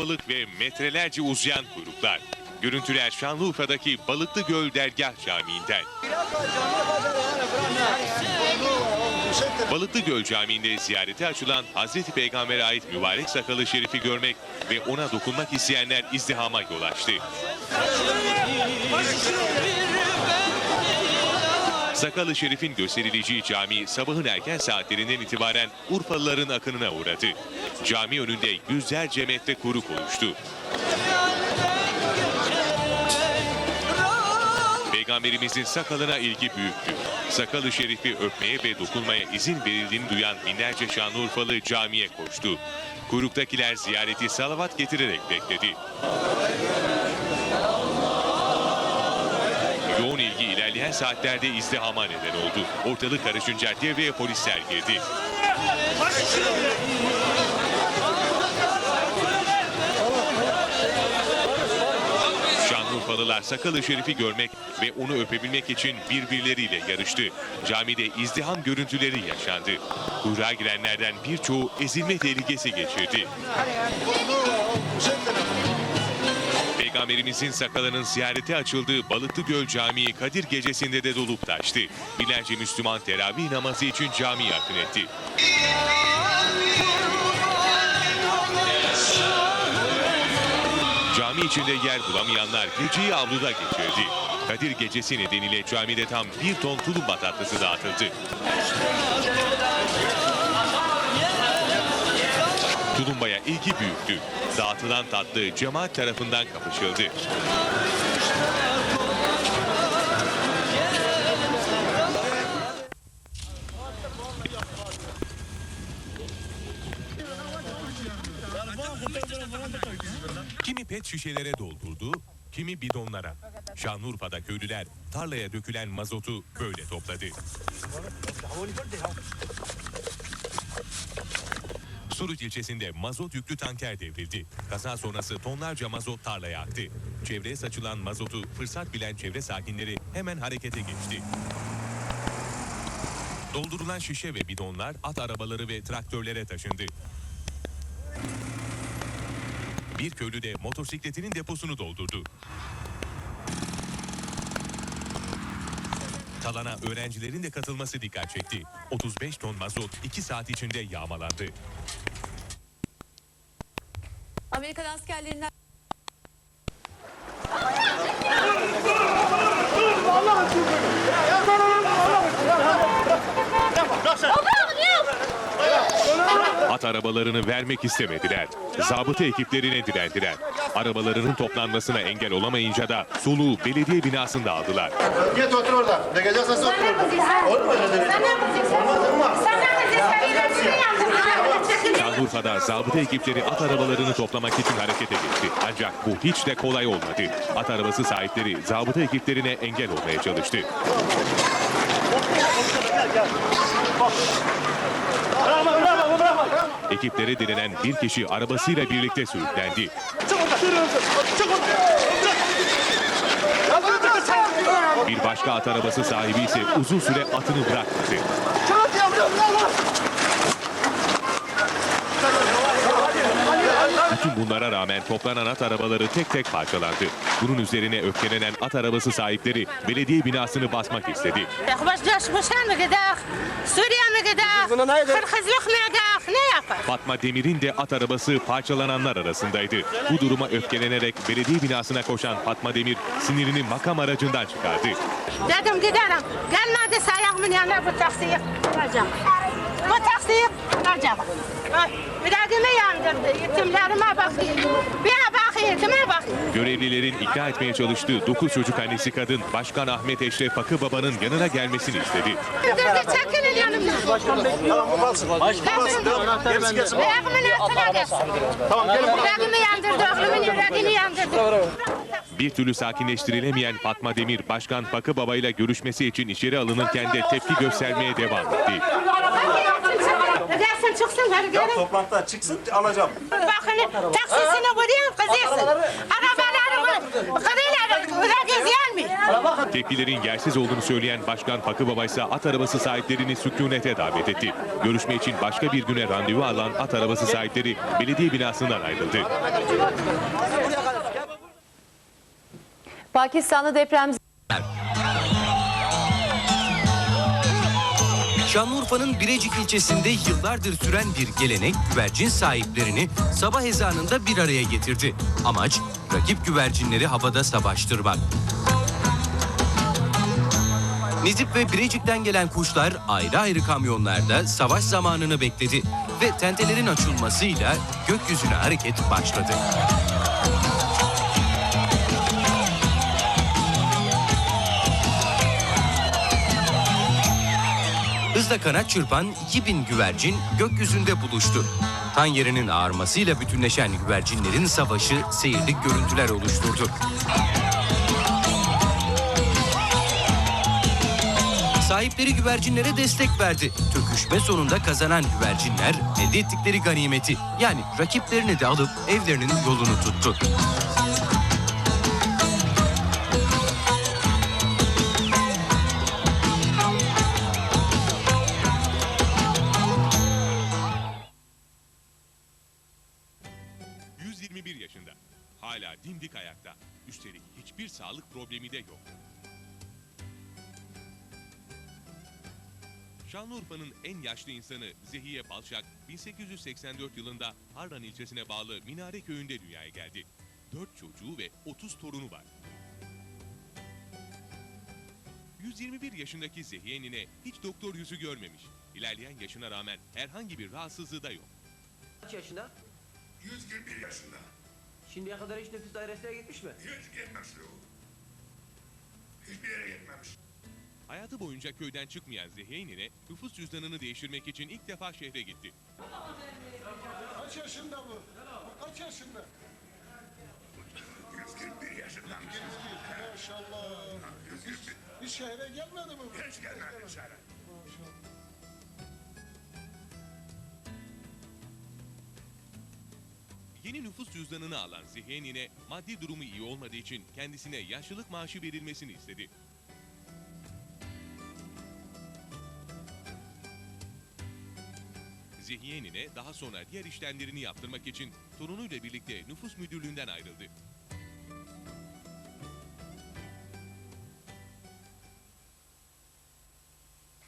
kalabalık ve metrelerce uzayan kuyruklar. Görüntüler Şanlıurfa'daki Balıklı Göl Dergah Camii'nden. Balıklı Göl Camii'nde ziyarete açılan Hazreti Peygamber'e ait mübarek sakalı şerifi görmek ve ona dokunmak isteyenler izdihama yol açtı. Sakalı Şerif'in gösterileceği cami sabahın erken saatlerinden itibaren Urfalıların akınına uğradı. Cami önünde yüzlerce metre kuyruk oluştu. Peygamberimizin sakalına ilgi büyüktü. Sakalı Şerif'i öpmeye ve dokunmaya izin verildiğini duyan binlerce Şanlıurfalı camiye koştu. Kuyruktakiler ziyareti salavat getirerek bekledi. Yoğun ilerleyen saatlerde izdihama neden oldu. Ortalık karışınca devreye polisler girdi. Şanlıurfalılar Sakalı Şerif'i görmek ve onu öpebilmek için birbirleriyle yarıştı. Camide izdiham görüntüleri yaşandı. Kuyruğa girenlerden birçoğu ezilme tehlikesi geçirdi. Peygamberimizin sakalının ziyarete açıldığı Balıklı Göl Camii Kadir Gecesi'nde de dolup taştı. Binlerce Müslüman teravih namazı için camiye akın etti. Cami içinde yer bulamayanlar geceyi avluda geçirdi. Kadir Gecesi nedeniyle camide tam bir ton tulumba tatlısı dağıtıldı. Tulumbaya ilgi büyüktü. Dağıtılan tatlı cemaat tarafından kapışıldı. Kimi pet şişelere doldurdu, kimi bidonlara. Şanlıurfa'da köylüler tarlaya dökülen mazotu böyle topladı. Suruç ilçesinde mazot yüklü tanker devrildi. Kaza sonrası tonlarca mazot tarlaya aktı. Çevreye saçılan mazotu fırsat bilen çevre sakinleri hemen harekete geçti. Doldurulan şişe ve bidonlar at arabaları ve traktörlere taşındı. Bir köylü de motosikletinin deposunu doldurdu. Talana öğrencilerin de katılması dikkat çekti. 35 ton mazot 2 saat içinde yağmalandı. Amerikan askerlerinden At arabalarını vermek istemediler. Zabıta ekiplerine direndiler. Arabalarının toplanmasına engel olamayınca da soluğu belediye binasında aldılar. Git otur orada. Ne geleceksen sen otur orada. Olur mu öyle demek? Şanlıurfa'da zabıta ekipleri at arabalarını toplamak için harekete geçti. Ancak bu hiç de kolay olmadı. At arabası sahipleri zabıta ekiplerine engel olmaya çalıştı. Ekiplere direnen bir kişi arabasıyla birlikte sürüklendi. Bir başka at arabası sahibi ise uzun süre atını bırakmadı. Bütün bunlara rağmen toplanan at arabaları tek tek parçalandı. Bunun üzerine öfkelenen at arabası sahipleri belediye binasını basmak istedi. Şey Fatma Demir'in de at arabası parçalananlar arasındaydı. Bu duruma öfkelenerek belediye binasına koşan Fatma Demir sinirini makam aracından çıkardı. Dedim giderim. Gelmedi sayağımın yanına bu taksiye. Bu taksiye alacağım. Ay, Yüreğimi yandırdı. Yetimlerime bakayım. Bir bakayım, kime bakayım? Görevlilerin ikna etmeye çalıştığı 9 çocuk annesi kadın Başkan Ahmet Eşref Fakı Baba'nın yanına gelmesini istedi. Yandırdı, çekilin yanımdan. Yüreğimin altına gelsin. Yüreğimi yandırdı, oğlumun yüreğini yandırdı. Bir türlü sakinleştirilemeyen Fatma Demir, Başkan Fakı Baba ile görüşmesi için içeri alınırken de tepki göstermeye devam etti. Gelsin çıksın, hadi gelin. Toplantıda çıksın alacağım. Bakın taksisini vuruyorum kızıyorsun. Arabaları kırıyorlar Öyle geziyor mu? Tepkilerin yersiz olduğunu söyleyen Başkan Fakı Baba ise at arabası sahiplerini sükunete davet etti. Görüşme için başka bir güne randevu alan at arabası sahipleri belediye binasından ayrıldı. Pakistan'da deprem Şanlıurfa'nın Birecik ilçesinde yıllardır süren bir gelenek güvercin sahiplerini sabah ezanında bir araya getirdi. Amaç rakip güvercinleri havada savaştırmak. Nizip ve Birecik'ten gelen kuşlar ayrı ayrı kamyonlarda savaş zamanını bekledi ve tentelerin açılmasıyla gökyüzüne hareket başladı. Hızla kanat çırpan 2000 güvercin gökyüzünde buluştu. Tan yerinin ağarmasıyla bütünleşen güvercinlerin savaşı seyirlik görüntüler oluşturdu. Sahipleri güvercinlere destek verdi. Töküşme sonunda kazanan güvercinler elde ettikleri ganimeti yani rakiplerini de alıp evlerinin yolunu tuttu. Hı. 121 yaşında. Hala dimdik ayakta. Üstelik hiçbir sağlık problemi de yok. Şanlıurfa'nın en yaşlı insanı Zehiye Balşak 1884 yılında Harran ilçesine bağlı Minare köyünde dünyaya geldi. 4 çocuğu ve 30 torunu var. 121 yaşındaki Zehiye nine hiç doktor yüzü görmemiş. İlerleyen yaşına rağmen herhangi bir rahatsızlığı da yok. Kaç yaşında? 121 yaşında. Şimdiye kadar hiç nüfus dairesine gitmiş mi? Hiç gitmemiş yok. Hiçbir yere gitmemiş. Hayatı boyunca köyden çıkmayan Zehiye nine nüfus cüzdanını değiştirmek için ilk defa şehre gitti. Kaç yaşında bu? Bu kaç yaşında? 141 yaşındaymış. Maşallah. 141. Hiç şehre gelmedi mi? bu? Hiç gelmedi dışarı. Yeni nüfus cüzdanını alan Zehiye nine maddi durumu iyi olmadığı için kendisine yaşlılık maaşı verilmesini istedi. Zehiye nine daha sonra diğer işlemlerini yaptırmak için torunuyla birlikte nüfus müdürlüğünden ayrıldı.